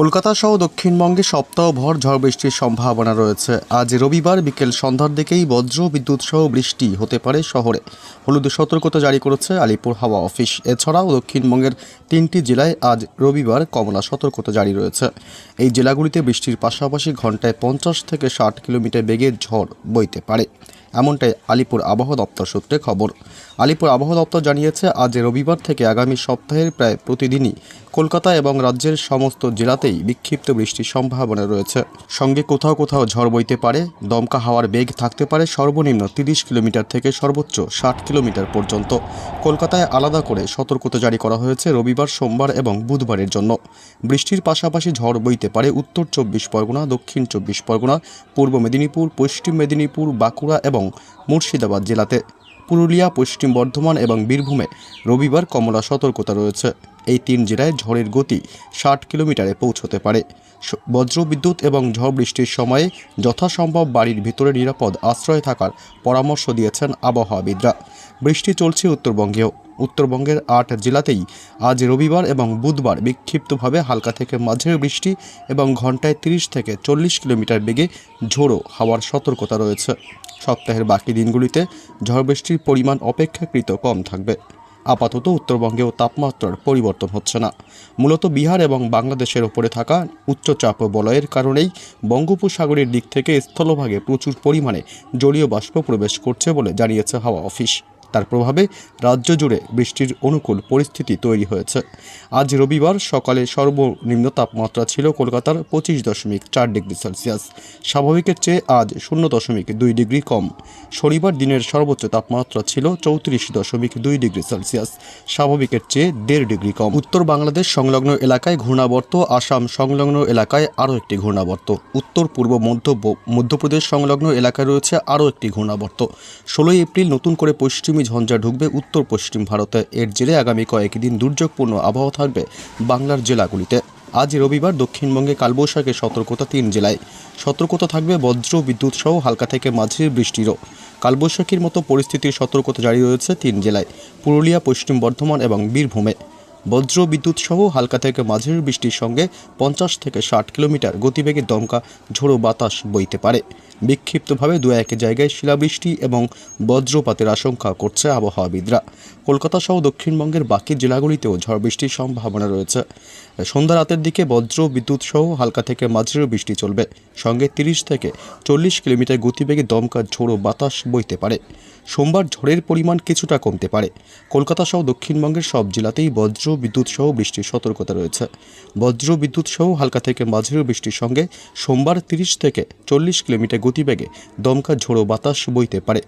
কলকাতা সহ দক্ষিণবঙ্গে সপ্তাহভর ঝড় বৃষ্টির সম্ভাবনা রয়েছে। আজ রবিবার বিকেল সন্ধ্যার দিকেই বজ্র, বিদ্যুৎ সহ বৃষ্টি হতে পারে শহরে। হলুদ সতর্কতা জারি করেছে আলিপুর হাওয়া অফিস। এছাড়াও দক্ষিণবঙ্গের তিনটি জেলায় আজ রবিবার কমলা সতর্কতা জারি রয়েছে। এই জেলাগুলিতে বৃষ্টির পাশাপাশি ঘন্টায় পঞ্চাশ থেকে ষাট কিলোমিটার বেগে ঝড় বইতে পারে। এমনটাই আলিপুর আবহাওয়া দপ্তর সূত্রে খবর। আলিপুর আবহাওয়া দপ্তর জানিয়েছে, আজ রবিবার থেকে আগামী সপ্তাহের প্রায় প্রতিদিনই কলকাতা এবং রাজ্যের সমস্ত জেলাতেই বিক্ষিপ্ত বৃষ্টির সম্ভাবনা রয়েছে। সঙ্গে কোথাও কোথাও ঝড় বইতে পারে, দমকা হাওয়ার বেগ থাকতে পারে সর্বনিম্ন তিরিশ কিলোমিটার থেকে সর্বোচ্চ ষাট কিলোমিটার পর্যন্ত। কলকাতায় আলাদা করে সতর্কতা জারি করা হয়েছে রবিবার, সোমবার এবং বুধবারের জন্য। বৃষ্টির পাশাপাশি ঝড় বইতে পারে উত্তর চব্বিশ পরগনা, দক্ষিণ চব্বিশ পরগনা, পূর্ব মেদিনীপুর, পশ্চিম মেদিনীপুর, বাঁকুড়া এবং মুর্শিদাবাদ জেলাতে। পুরুলিয়া, পশ্চিম বর্ধমান এবং বীরভূমে রবিবার কমলা সতর্কতা রয়েছে। এই তিন জেলায় ঝড়ের গতি ষাট কিলোমিটারে পৌঁছতে পারে। বজ্রবিদ্যুৎ এবং ঝড় বৃষ্টির সময়ে যথাসম্ভব বাড়ির ভিতরে নিরাপদ আশ্রয়ে থাকার পরামর্শ দিয়েছেন আবহাওয়াবিদরা। বৃষ্টি চলছে উত্তরবঙ্গেও। উত্তরবঙ্গের আট জেলাতেই আজ রবিবার এবং বুধবার বিক্ষিপ্তভাবে হালকা থেকে মাঝের বৃষ্টি এবং ঘন্টায় তিরিশ থেকে চল্লিশ কিলোমিটার বেগে ঝোড়ো হাওয়ার সতর্কতা রয়েছে। সপ্তাহের বাকি দিনগুলিতে ঝড় বৃষ্টির পরিমাণ অপেক্ষাকৃত কম থাকবে। আপাতত উত্তরবঙ্গেও তাপমাত্রার পরিবর্তন হচ্ছে না। মূলত বিহার এবং বাংলাদেশের ওপরে থাকা উচ্চচাপ বলয়ের কারণেই বঙ্গোপসাগরের দিক থেকে স্থলভাগে প্রচুর পরিমাণে জলীয় বাষ্প প্রবেশ করছে বলে জানিয়েছে হাওয়া অফিস। তার প্রভাবে রাজ্য জুড়ে বৃষ্টির অনুকূল পরিস্থিতি তৈরি হয়েছে। আজ রবিবার সকালে সর্বনিম্ন তাপমাত্রা ছিল কলকাতার পঁচিশ দশমিক চার ডিগ্রি সেলসিয়াস। স্বাভাবিকের চেয়ে আজ শূন্য দশমিক দুই ডিগ্রি কম। শনিবার দিনের সর্বোচ্চ তাপমাত্রা ছিল চৌত্রিশ দশমিক দুই ডিগ্রি সেলসিয়াস। স্বাভাবিকের চেয়ে দেড় ডিগ্রি কম। উত্তর বাংলাদেশ সংলগ্ন এলাকায় ঘূর্ণাবর্ত, আসাম সংলগ্ন এলাকায় আরও একটি ঘূর্ণাবর্ত। উত্তর, পূর্ব, মধ্য মধ্যপ্রদেশ সংলগ্ন এলাকায় রয়েছে আরও একটি ঘূর্ণাবর্ত। ষোলোই এপ্রিল নতুন করে পশ্চিমী ঝঞ্ঝা ঢুকবে উত্তর পশ্চিম ভারতে। এর জেরে আগামী কয়েকদিন দুর্যোগপূর্ণ আবহাওয়া থাকবে বাংলার জেলাগুলিতে। আজ রবিবার দক্ষিণবঙ্গে কালবৈশাখের সতর্কতা তিন জেলায়। সতর্কতা থাকবে বজ্র, বিদ্যুৎ সহ হালকা থেকে মাঝির বৃষ্টিরও। কালবৈশাখীর মতো পরিস্থিতির সতর্কতা জারি রয়েছে তিন জেলায়। পুরুলিয়া, পশ্চিম বর্ধমান এবং বীরভূমে। বজ্র বিদ্যুৎ সহ হালকা থেকে মাঝের বৃষ্টির সঙ্গে পঞ্চাশ থেকে ষাট কিলোমিটার গতিবেগে দমকা ঝোড়ো বাতাস বইতে পারে। বিক্ষিপ্তভাবে দু এক জায়গায় শিলাবৃষ্টি এবং বজ্রপাতের আশঙ্কা করছে আবহাওয়াবিদরা। কলকাতা সহ দক্ষিণবঙ্গের বাকি জেলাগুলিতেও ঝড় বৃষ্টির সম্ভাবনা রয়েছে। সন্ধ্যা রাতের দিকে বজ্র, বিদ্যুৎ সহ হালকা থেকে মাঝের বৃষ্টি চলবে। সঙ্গে তিরিশ থেকে চল্লিশ কিলোমিটার গতিবেগে দমকা ঝোড়ো বাতাস বইতে পারে। সোমবার ঝড়ের পরিমাণ কিছুটা কমতে পারে। কলকাতা সহ দক্ষিণবঙ্গের সব জেলাতেই বজ্র, বিদ্যুৎ সহ বৃষ্টির সতর্কতা রয়েছে। বজ্র, বিদ্যুৎ সহ হালকা থেকে মাঝের বৃষ্টির সঙ্গে সোমবার তিরিশ থেকে চল্লিশ কিলোমিটার গতিবেগে দমকা ঝোড়ো বাতাস বইতে পারে।